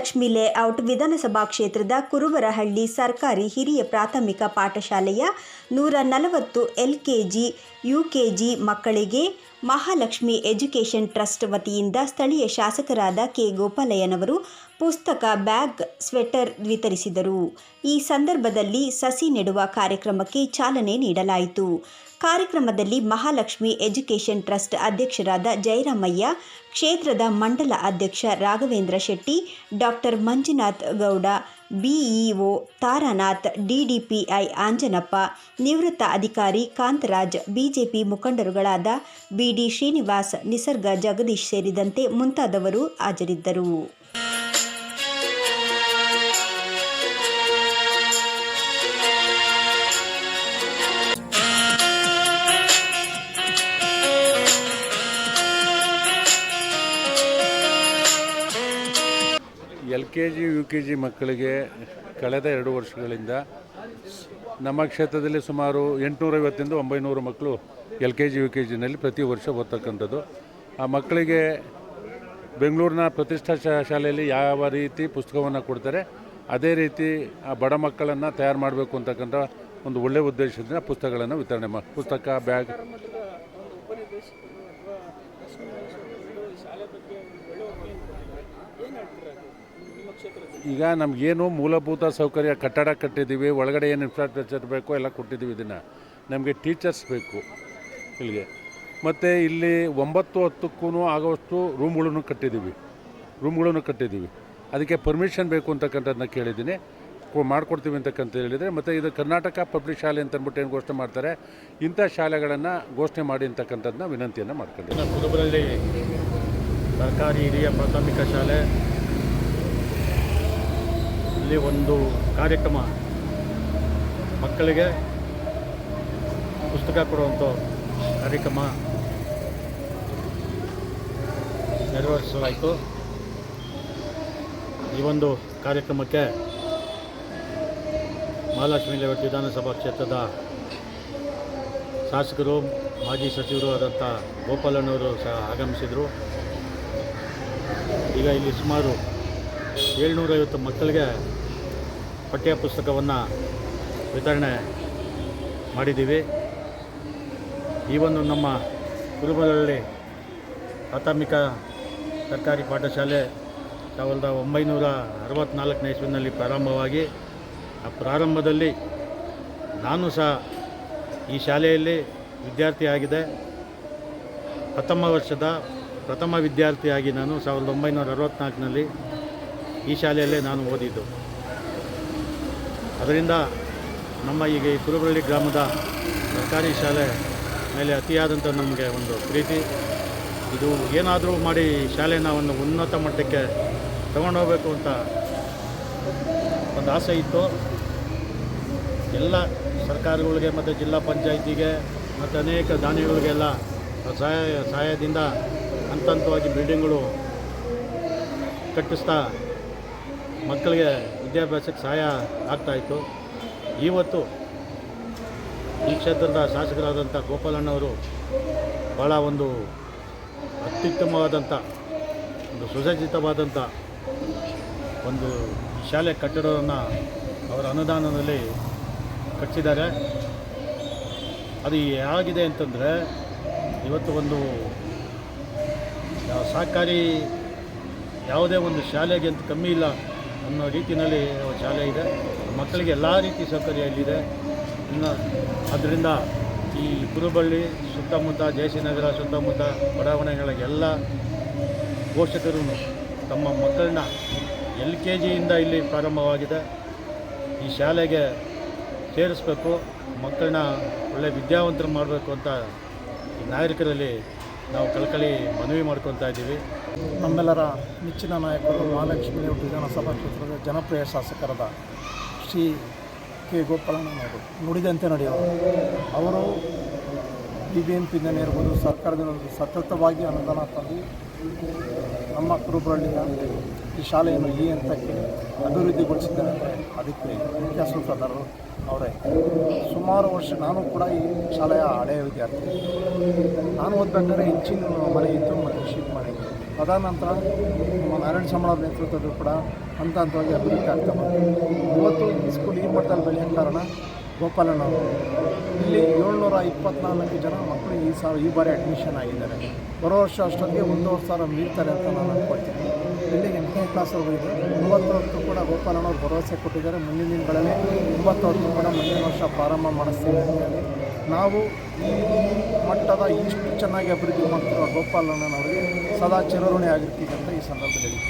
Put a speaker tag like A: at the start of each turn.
A: Mahalakshmi layout ವಿಧಾನಸಭಾ ಕ್ಷೇತ್ರದ ಕುರುವರಹಳ್ಳಿ ಸರ್ಕಾರಿ ಹಿರಿಯ ಪ್ರಾಥಮಿಕ ಪಾಠಶಾಲೆಯ ನೂರ ನಲವತ್ತು ಎಲ್ಕೆಜಿ, ಯುಕೆಜಿ ಮಕ್ಕಳಿಗೆ ಮಹಾಲಕ್ಷ್ಮಿ ಎಜುಕೇಷನ್ ಟ್ರಸ್ಟ್ ವತಿಯಿಂದ ಸ್ಥಳೀಯ ಶಾಸಕರಾದ ಕೆ ಗೋಪಾಲಯ್ಯನವರು ಪುಸ್ತಕ ಬ್ಯಾಗ್, ಸ್ವೆಟರ್ ವಿತರಿಸಿದರು. ಈ ಸಂದರ್ಭದಲ್ಲಿ ಸಸಿ ನೆಡುವ ಕಾರ್ಯಕ್ರಮಕ್ಕೆ ಚಾಲನೆ ನೀಡಲಾಯಿತು. ಕಾರ್ಯಕ್ರಮದಲ್ಲಿ ಮಹಾಲಕ್ಷ್ಮಿ ಎಜುಕೇಷನ್ ಟ್ರಸ್ಟ್ ಅಧ್ಯಕ್ಷರಾದ ಜಯರಾಮಯ್ಯ, ಕ್ಷೇತ್ರದ ಮಂಡಲ ಅಧ್ಯಕ್ಷ Raghavendra Shetty, doctor Manjunath Gowda, BEO Taranath, DDPI Anjanappa, ನಿವೃತ್ತ ಅಧಿಕಾರಿ ಕಾಂತರಾಜ್, ಬಿಜೆಪಿ ಮುಖಂಡರುಗಳಾದ ಬಿಡಿ ಶ್ರೀನಿವಾಸ್, ನಿಸರ್ಗ ಜಗದೀಶ್ ಸೇರಿದಂತೆ ಮುಂತಾದವರು ಹಾಜರಿದ್ದರು.
B: K G U K G ಮಕ್ಕಳಿಗೆ ಕಳೆದ ಎರಡು ವರ್ಷಗಳಿಂದ ನಮ್ಮ ಕ್ಷೇತ್ರದಲ್ಲಿ ಸುಮಾರು ಎಂಟುನೂರೈವತ್ತಿಂದ ಒಂಬೈನೂರು ಮಕ್ಕಳು L K G U K ಜಿನಲ್ಲಿ ಪ್ರತಿ ವರ್ಷ ಓದ್ತಕ್ಕಂಥದ್ದು. ಆ ಮಕ್ಕಳಿಗೆ ಬೆಂಗಳೂರಿನ ಪ್ರತಿಷ್ಠಾ ಶಾಲೆಯಲ್ಲಿ ಯಾವ ರೀತಿ ಪುಸ್ತಕವನ್ನು ಕೊಡ್ತಾರೆ, ಅದೇ ರೀತಿ ಆ ಬಡ ಮಕ್ಕಳನ್ನು ತಯಾರು ಮಾಡಬೇಕು ಅಂತಕ್ಕಂಥ ಒಂದು ಒಳ್ಳೆಯ ಉದ್ದೇಶದಿಂದ ಪುಸ್ತಕಗಳನ್ನು ವಿತರಣೆ ಮಾಡಿ ಪುಸ್ತಕ, ಬ್ಯಾಗ್. ಈಗ ನಮಗೇನು ಮೂಲಭೂತ ಸೌಕರ್ಯ ಕಟ್ಟಡ ಕಟ್ಟಿದ್ದೀವಿ, ಒಳಗಡೆ ಏನು ಇನ್ಫ್ರಾಸ್ಟ್ರಕ್ಚರ್ ಬೇಕೋ ಎಲ್ಲ ಕೊಟ್ಟಿದ್ದೀವಿ ಇದನ್ನು. ನಮಗೆ ಟೀಚರ್ಸ್ ಬೇಕು ಇಲ್ಲಿಗೆ. ಮತ್ತು ಇಲ್ಲಿ ಒಂಬತ್ತು ಹತ್ತಕ್ಕೂ ಆಗೋಷ್ಟು ರೂಮ್ಗಳನ್ನು ಕಟ್ಟಿದ್ದೀವಿ. ರೂಮ್ಗಳನ್ನು ಕಟ್ಟಿದ್ದೀವಿ. ಅದಕ್ಕೆ ಪರ್ಮಿಷನ್ ಬೇಕು ಅಂತಕ್ಕಂಥದ್ದನ್ನ ಕೇಳಿದ್ದೀನಿ. ಮಾಡ್ಕೊಡ್ತೀವಿ ಅಂತಕ್ಕಂತ ಹೇಳಿದರೆ, ಮತ್ತು ಇದು ಕರ್ನಾಟಕ ಪಬ್ಲಿಕ್ ಶಾಲೆ ಅಂತ ಅಂದ್ಬಿಟ್ಟು ಏನು ಘೋಷಣೆ ಮಾಡ್ತಾರೆ, ಇಂಥ ಶಾಲೆಗಳನ್ನು ಘೋಷಣೆ ಮಾಡಿ ಅಂತಕ್ಕಂಥದ್ದನ್ನ ವಿನಂತಿಯನ್ನು ಮಾಡ್ಕೊಂಡಿದ್ದೀನಿ.
C: ಸರ್ಕಾರಿ ಹಿರಿಯ ಪ್ರಾಥಮಿಕ ಶಾಲೆ ಇಲ್ಲಿ ಒಂದು ಕಾರ್ಯಕ್ರಮ ಮಕ್ಕಳಿಗೆ ಪುಸ್ತಕ ಕೊಡುವಂಥ ಕಾರ್ಯಕ್ರಮ ನೆರವೇರಿಸಲಾಯಿತು. ಈ ಒಂದು ಕಾರ್ಯಕ್ರಮಕ್ಕೆ ಮಹಾಲಕ್ಷ್ಮಿ ಲೇಔಟ್ ವಿಧಾನಸಭಾ ಕ್ಷೇತ್ರದ ಶಾಸಕರು, ಮಾಜಿ ಸಚಿವರು ಆದಂಥ ಗೋಪಾಲಣ್ಣವರು ಸಹ ಆಗಮಿಸಿದರು. ಈಗ ಇಲ್ಲಿ ಸುಮಾರು ಏಳ್ನೂರೈವತ್ತು ಮಕ್ಕಳಿಗೆ ಪಠ್ಯ ಪುಸ್ತಕವನ್ನು ವಿತರಣೆ ಮಾಡಿದ್ದೀವಿ. ಈ ಒಂದು ನಮ್ಮ ಕುರುಬಲಹಳ್ಳಿ ಪ್ರಾಥಮಿಕ ಸರ್ಕಾರಿ ಪಾಠಶಾಲೆ ಸಾವಿರದ ಒಂಬೈನೂರ ಅರವತ್ತ್ನಾಲ್ಕನೇ ಇಸ್ವಿನಲ್ಲಿ ಪ್ರಾರಂಭವಾಗಿ, ಆ ಪ್ರಾರಂಭದಲ್ಲಿ ನಾನು ಸಹ ಈ ಶಾಲೆಯಲ್ಲಿ ವಿದ್ಯಾರ್ಥಿಯಾಗಿದೆ ಪ್ರಥಮ ವರ್ಷದ ಪ್ರಥಮ ವಿದ್ಯಾರ್ಥಿಯಾಗಿ ನಾನು ಸಾವಿರದ ಒಂಬೈನೂರ ಅರವತ್ತ್ನಾಲ್ಕನಲ್ಲಿ ಈ ಶಾಲೆಯಲ್ಲೇ ನಾನು ಓದಿದ್ದು. ಅದರಿಂದ ನಮ್ಮ ಈಗ ಈ ಕುರುಬಳ್ಳಿ ಗ್ರಾಮದ ಸರ್ಕಾರಿ ಶಾಲೆ ಮೇಲೆ ಅತಿಯಾದಂಥ ನಮಗೆ ಒಂದು ಪ್ರೀತಿ. ಇದು ಏನಾದರೂ ಮಾಡಿ ಶಾಲೆನ ಒಂದು ಉನ್ನತ ಮಟ್ಟಕ್ಕೆ ತಗೊಂಡೋಗ್ಬೇಕು ಅಂತ ಒಂದು ಆಸೆ ಇತ್ತು. ಎಲ್ಲ ಸರ್ಕಾರಗಳಿಗೆ ಮತ್ತು ಜಿಲ್ಲಾ ಪಂಚಾಯಿತಿಗೆ ಮತ್ತು ಅನೇಕ ದಾನಿಗಳಿಗೆಲ್ಲ ಸಹಾಯ, ಸಹಾಯದಿಂದ ಹಂತ ಹಂತವಾಗಿ ಬಿಲ್ಡಿಂಗ್ಗಳು ಕಟ್ಟಿಸ್ತಾ ಮಕ್ಕಳಿಗೆ ವಿದ್ಯಾಭ್ಯಾಸಕ್ಕೆ ಸಹಾಯ ಆಗ್ತಾಯಿತ್ತು ಇವತ್ತು ಈ ಕ್ಷೇತ್ರದ ಶಾಸಕರಾದಂಥ ಗೋಪಾಲಣ್ಣವರು ಭಾಳ ಒಂದು ಅತ್ಯುತ್ತಮವಾದಂಥ, ಒಂದು ಸುಸಜ್ಜಿತವಾದಂಥ ಒಂದು ಶಾಲೆ ಕಟ್ಟಡವನ್ನು ಅವರ ಅನುದಾನದಲ್ಲಿ ಕಟ್ಟಿಸಿದ್ದಾರೆ ಅದು ಹೇಗಿದೆ ಅಂತಂದರೆ, ಇವತ್ತು ಒಂದು ಸಹಕಾರಿ ಯಾವುದೇ ಒಂದು ಶಾಲೆಗೆ ಅಂತ ಕಮ್ಮಿ ಇಲ್ಲ. ಅನ್ನೋ ರೀತಿಯಲ್ಲಿ ಶಾಲೆ ಇದೆ. ಮಕ್ಕಳಿಗೆ ಎಲ್ಲ ರೀತಿ ಸೌಕರ್ಯ ಇಲ್ಲಿದೆ. ಇನ್ನು ಅದರಿಂದ ಈ ಕುರುಬಳ್ಳಿ, ಸುತ್ತಮುತ್ತ ಜಯಸಿನಗರ ಸುತ್ತಮುತ್ತ ಬಡಾವಣೆಗಳ ಎಲ್ಲ ಪೋಷಕರು ತಮ್ಮ ಮಕ್ಕಳನ್ನ ಎಲ್ ಕೆ ಜಿಯಿಂದ ಇಲ್ಲಿ ಪ್ರಾರಂಭವಾಗಿದೆ. ಈ ಶಾಲೆಗೆ ಸೇರಿಸ್ಬೇಕು. ಮಕ್ಕಳನ್ನ ಒಳ್ಳೆ ವಿದ್ಯಾವಂತರು ಮಾಡಬೇಕು ಅಂತ ನಾಗರಿಕರಲ್ಲಿ ನಾವು ಕಳಕಳಿ ಮನವಿ ಮಾಡ್ಕೊತಾ ಇದ್ದೀವಿ.
D: ನಮ್ಮೆಲ್ಲರ ನೆಚ್ಚಿನ ನಾಯಕರು ಮಹಾಲಕ್ಷ್ಮಿ ವಿಧಾನಸಭಾ ಕ್ಷೇತ್ರದ ಜನಪ್ರಿಯ ಶಾಸಕರಾದ ಶ್ರೀ ಕೆ ಗೋಪಾಲಣ್ಣನವರು ನುಡಿದಂತೆ ನಡೆಯೋರು. ಅವರು ಬಿ ಬಿ ಎಂ ಪಿಂದನೇ ಇರ್ಬೋದು, ಸರ್ಕಾರದಿಂದ ಸತತವಾಗಿ ಅನುದಾನ ತಂದು, ನಮ್ಮ ಕುರುಬರಳ್ಳಿಯ ಈ ಶಾಲೆಯನ್ನು ಈ ಹಂತಕ್ಕೆ ಅಭಿವೃದ್ಧಿಗೊಳಿಸಿದ್ದೇನೆ ಅಂದರೆ ಅದಕ್ಕೆ ಮುಖ್ಯ ಸೂತ್ರಧಾರರು ಅವರೇ. ಸುಮಾರು ವರ್ಷ ನಾನು ಕೂಡ ಈ ಶಾಲೆಯ ಹಳೆಯ ವಿದ್ಯಾರ್ಥಿ. ನಾನು ಓದ್ಬೇಕಾದ್ರೆ ಹೆಚ್ಚಿನ ಮನೆ ಇತ್ತು ಮತ್ತು ಶೀಟ್ ಮಾಡಿ. ತದನಂತರ ನಾರಾಯಣ ಸಂಬಳ ನೇತೃತ್ವದಲ್ಲೂ ಕೂಡ ಹಂತ ಹಂತವಾಗಿ ಅಭಿವೃದ್ಧಿ ಆಗ್ತಾ ಬಂತು. ಇವತ್ತು ಸ್ಕೂಲ್ ಈ ಮಟ್ಟದಲ್ಲಿ ಬೆಳೆಯೋಕ್ಕೆ ಕಾರಣ ಗೋಪಾಲಣ್ಣ ಅವರು. ಇಲ್ಲಿ ಏಳ್ನೂರ ಇಪ್ಪತ್ನಾಲ್ಕು ಜನ ಮಕ್ಕಳು ಈ ಸಾಲ ಈ ಬಾರಿ ಅಡ್ಮಿಷನ್ ಆಗಿದ್ದಾರೆ. ಬರೋ ವರ್ಷ ಅಷ್ಟೊತ್ತಿಗೆ ಒಂದೂವರೆ ಸಾವಿರ ಮೀರ್ತಾರೆ ಅಂತ ನಾನು ಅಂದ್ಕೊಳ್ತೀನಿ ಇಲ್ಲಿ ಎಂಟನೇ ಕ್ಲಾಸ್ವರೆಗೂ ಇದೆ. ಒಂಬತ್ತವತ್ತು ಕೂಡ ಗೋಪಾಲನವರು ಭರವಸೆ ಕೊಟ್ಟಿದ್ದಾರೆ. ಮುಂದಿನ ದಿನಗಳಲ್ಲಿ ಒಂಬತ್ತವತ್ತು ಕೂಡ ಮುಂದಿನ ವರ್ಷ ಪ್ರಾರಂಭ ಮಾಡಿಸ್ತೀವಿ ಅಂತ ಹೇಳಿ. ನಾವು ಈ ಮಟ್ಟದ ಇಷ್ಟು ಚೆನ್ನಾಗಿ ಅಭಿವೃದ್ಧಿ ಮಾಡ್ತಿರೋ ಗೋಪಾಲಣ್ಣನವರಿಗೆ ಸದಾ ಚಿರಋಣಿ ಆಗಿರ್ತೀವಿ ಅಂತ ಈ ಸಂದರ್ಭದಲ್ಲಿ.